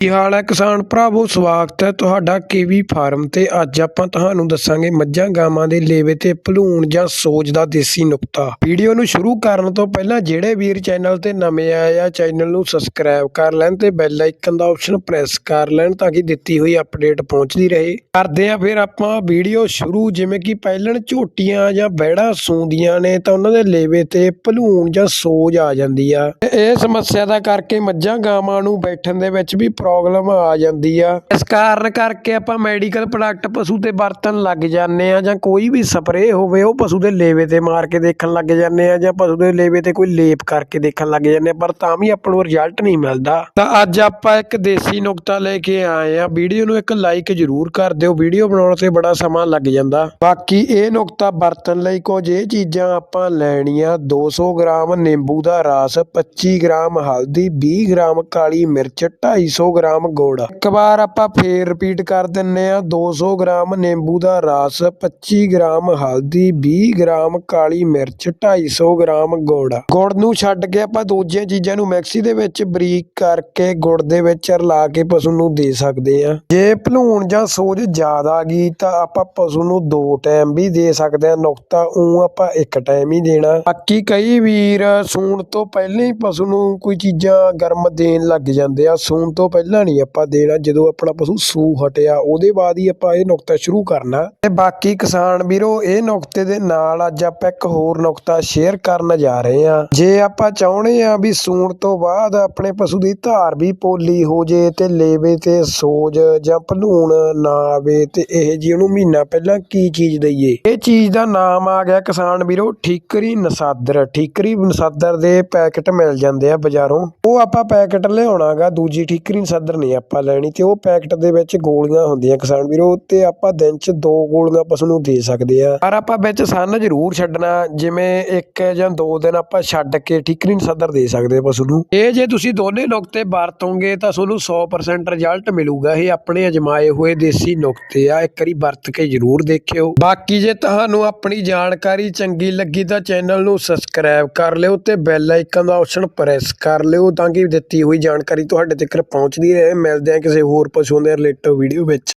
ਕੀ ਹਾਲ ਹੈ ਕਿਸਾਨ ਭਰਾਵੋ? ਸਵਾਗਤ ਹੈ ਤੁਹਾਡਾ ਕੇਵੀ ਫਾਰਮ ਤੇ। ਅੱਜ ਆਪਾਂ ਤੁਹਾਨੂੰ ਦੱਸਾਂਗੇ ਮੱਝਾਂ ਗਾਵਾਂ ਦੇ ਲੇਵੇ ਤੇ ਭਲੂਣ ਜਾਂ ਸੋਜ ਦਾ ਦੇਸੀ ਨੁਕਤਾ। ਵੀਡੀਓ ਨੂੰ ਸ਼ੁਰੂ ਕਰਨ ਤੋਂ ਪਹਿਲਾਂ ਜਿਹੜੇ ਵੀਰ ਚੈਨਲ ਤੇ ਨਵੇਂ ਆਏ ਆ, ਚੈਨਲ ਨੂੰ ਸਬਸਕ੍ਰਾਈਬ ਕਰ ਲੈਣ ਤੇ ਬੈਲ ਆਈਕਨ ਦਾ ਆਪਸ਼ਨ ਪ੍ਰੈਸ ਕਰ ਲੈਣ ਤਾਂ ਕਿ ਦਿੱਤੀ ਹੋਈ ਅਪਡੇਟ ਪਹੁੰਚਦੀ ਰਹੇ। ਕਰਦੇ ਆ ਫਿਰ ਆਪਾਂ ਵੀਡੀਓ ਸ਼ੁਰੂ। ਜਿਵੇਂ ਕਿ ਪਹਿਲਣ ਝੋਟੀਆਂ ਜਾਂ ਬੈੜਾ ਸੂੰਦੀਆਂ ਨੇ ਤਾਂ ਉਹਨਾਂ ਦੇ ਲੇਵੇ ਤੇ ਭਲੂਣ ਜਾਂ ਸੋਜ ਆ ਜਾਂਦੀ ਆ। ਇਹ ਸਮੱਸਿਆ ਦਾ ਕਰਕੇ ਮੱਝਾਂ ਗਾਵਾਂ ਨੂੰ ਬੈਠਣ ਦੇ ਵਿੱਚ ਵੀ ਪ੍ਰੋਬਲਮ ਆ ਜਾਂਦੀ ਆ। ਇਸ ਕਾਰਨ ਕਰਕੇ ਆਪਾਂ ਮੈਡੀਕਲ ਪ੍ਰੋਡਕਟ ਪਸ਼ੂ ਤੇ ਵਰਤਣ ਲੱਗ ਜਾਂਦੇ ਆ ਜਾਂ ਕੋਈ ਵੀ ਸਪਰੇਅ ਹੋਵੇ, ਉਹ ਪਸ਼ੂ ਦੇ ਲੇਵੇ ਤੇ ਮਾਰ ਕੇ ਦੇਖਣ ਲੱਗ ਜਾਂਦੇ ਆ ਜਾਂ ਪਸ਼ੂ ਦੇ ਲੇਵੇ ਤੇ ਕੋਈ ਲੇਪ ਕਰਕੇ ਦੇਖਣ ਲੱਗ ਜਾਂਦੇ ਆ, ਪਰ ਤਾਂ ਵੀ ਆਪਾਂ ਨੂੰ ਰਿਜ਼ਲਟ ਨਹੀਂ ਮਿਲਦਾ। ਤਾਂ ਅੱਜ ਆਪਾਂ ਇੱਕ ਦੇਸੀ ਨੁਕਤਾ ਲੈ ਕੇ ਆਏ ਆ। ਵੀਡੀਓ ਨੂੰ ਇੱਕ ਲਾਈਕ ਜ਼ਰੂਰ ਕਰ ਦਿਓ। ਵੀਡੀਓ ਬਣਾਉਣ ਤੇ ਬੜਾ ਸਮਾਂ ਲੱਗ ਜਾਂਦਾ। ਬਾਕੀ ਇਹ ਨੁਕਤਾ ਵਰਤਣ ਲਈ ਕੁਝ ਇਹ ਚੀਜ਼ਾਂ ਆਪਾਂ ਲੈਣੀਆਂ। 200 ਗ੍ਰਾਮ ਨਿੰਬੂ ਦਾ ਰਸ 25 ਗ੍ਰਾਮ ਹਲਦੀ 20 ਗ੍ਰਾਮ ਕਾਲੀ ਮਿਰਚ 250 ਗ੍ਰਾਮ ਗੁੜ। ਇੱਕ ਵਾਰ ਆਪਾਂ ਫੇਰ ਰਿਪੀਟ ਕਰ ਦਿੰਨੇ ਆ 200 ਗ੍ਰਾਮ ਨਿੰਬੂ ਦਾ ਰਸ 25 ਗ੍ਰਾਮ ਹਲਦੀ 20 ਗ੍ਰਾਮ ਕਾਲੀ ਮਿਰਚ 250 ਗ੍ਰਾਮ ਗੁੜ। ਗੁੜ ਨੂੰ ਛੱਡ ਕੇ ਆਪਾਂ ਦੂਜੀਆਂ ਚੀਜ਼ਾਂ ਨੂੰ ਮਿਕਸੀ ਦੇ ਵਿੱਚ ਬਰੀਕ ਕਰਕੇ ਗੁੜ ਦੇ ਵਿੱਚ ਰਲਾ ਕੇ ਪਸ਼ੂ ਨੂੰ ਦੇ ਸਕਦੇ ਆ। ਜੇ ਭਲੂਣ ਜਾਂ ਸੋਜ ਜ਼ਿਆਦਾ ਗਈ ਤਾਂ ਆਪਾਂ ਪਸ਼ੂ ਨੂੰ ਦੋ ਟਾਈਮ ਵੀ ਦੇ ਸਕਦੇ ਆ, ਨੁਕਤਾ ਉਹ ਆਪਾਂ ਇੱਕ ਟਾਈਮ ਹੀ ਦੇਣਾ। ਬਾਕੀ ਕਈ ਵੀਰ ਸੂਣ ਤੋਂ ਪਹਿਲਾਂ ਹੀ ਪਸ਼ੂ ਨੂੰ ਕੋਈ ਚੀਜ਼ਾਂ ਗਰਮ ਦੇਣ ਲੱਗ ਜਾਂਦੇ ਆ, ਸੂਣ ਤੋਂ ਪਹਿਲਾਂ ਪਹਿਲਾਂ ਨਹੀਂ ਆਪਾਂ ਦੇਣਾ, ਜਦੋਂ ਆਪਣਾ ਪਸ਼ੂ ਸੂ ਹਟਿਆ, ਉਹਦੇ ਬਾਅਦ ਹੀ ਆਪਾਂ ਇਹ ਨੁਕਤਾ ਸ਼ੁਰੂ ਕਰਨਾ। ਤੇ ਬਾਕੀ ਕਿਸਾਨ ਵੀਰੋ, ਇਹ ਨੁਕਤੇ ਦੇ ਨਾਲ ਅੱਜ ਆਪਾਂ ਇੱਕ ਹੋਰ ਨੁਕਤਾ ਸ਼ੇਅਰ ਕਰਨ ਜਾ ਰਹੇ ਆ ਜੇ ਆਪਾਂ ਚਾਹੁੰਦੇ ਆ ਵੀ ਸੂਣ ਤੋਂ ਬਾਅਦ ਆਪਣੇ ਪਸ਼ੂ ਦੀ ਧਾਰ ਵੀ ਪੋਲੀ ਹੋ ਜੇ, ਤੇ ਲੇਵੇ ਤੇ ਸੋਜ ਜਾਂ ਭਲੂਣ ਨਾ ਆਵੇ, ਤੇ ਇਹ ਜੀ ਉਹਨੂੰ ਮਹੀਨਾ ਪਹਿਲਾਂ ਕੀ ਚੀਜ਼ ਦਈਏ? ਇਹ ਚੀਜ਼ ਦਾ ਨਾਮ ਆ ਗਿਆ ਕਿਸਾਨ ਵੀਰੋ, ਠੀਕਰੀ ਨਸਾਦਰ। ਠੀਕਰੀ ਨਸਾਦਰ ਦੇ ਪੈਕਟ ਮਿਲ ਜਾਂਦੇ ਆ ਬਾਜ਼ਾਰੋਂ। ਉਹ ਆਪਾਂ ਪੈਕਟ ਲਿਆਉਣਾਗਾ, ਦੂਜੀ ਠੀਕਰੀ ਨਸਾਦਰ ਨਹੀਂ ਆਪਾਂ ਲੈਣੀ ਤੇ ਉਹ ਪੈਕਟ ਦੇ ਵਿੱਚ ਗੋਲੀਆਂ ਹੁੰਦੀਆਂ ਕਿਸਾਨ ਵੀਰੋ, ਤੇ ਆਪਾਂ ਦਿਨ 'ਚ ਦੋ ਗੋਲੀਆਂ ਪਸ਼ੂ ਨੂੰ ਦੇ ਸਕਦੇ ਆ। ਪਰ ਆਪਾਂ ਵਿੱਚ ਸੰਨ ਜ਼ਰੂਰ ਛੱਡਣਾ, ਜਿਵੇਂ ਇੱਕ ਜਾਂ ਦੋ ਦਿਨ ਆਪਾਂ ਛੱਡ ਕੇ ਠੀਕਰੀ ਨਸਾਦਰ ਦੇ ਸਕਦੇ ਪਸ਼ੂ ਨੂੰ ਇਹ ਜੇ ਤੁਸੀਂ ਦੋਨੇ ਨੁਕਤੇ ਵਰਤੋਗੇ ਤਾਂ ਤੁਹਾਨੂੰ 100% ਰਿਜ਼ਲਟ ਮਿਲੂਗਾ। ਇਹ ਆਪਣੇ ਅਜਮਾਏ ਹੋਏ ਦੇਸੀ ਨੁਕਤੇ ਆ, ਇੱਕ ਵਾਰੀ ਵਰਤ ਕੇ ਜ਼ਰੂਰ ਦੇਖਿਓ। ਬਾਕੀ ਜੇ ਤੁਹਾਨੂੰ ਆਪਣੀ ਜਾਣਕਾਰੀ ਚੰਗੀ ਲੱਗੀ ਤਾਂ ਚੈਨਲ ਨੂੰ ਸਬਸਕ੍ਰਾਈਬ ਕਰ ਲਿਓ ਤੇ ਬੈਲ ਆਈਕਨ ਦਾ ਆਪਸ਼ਨ ਪ੍ਰੈਸ ਕਰ ਲਿਓ ਤਾਂ ਕਿ ਦਿੱਤੀ ਹੋਈ ਜਾਣਕਾਰੀ ਤੁਹਾਡੇ ਤੱਕ ਪਹੁੰਚਦੀ ਮਿਲਦੇ ਹਾਂ ਕਿਸੇ ਹੋਰ ਪਸੂਆਂ ਦੇ ਰਿਲੇਟਿਵ ਵੀਡੀਓ ਵਿੱਚ।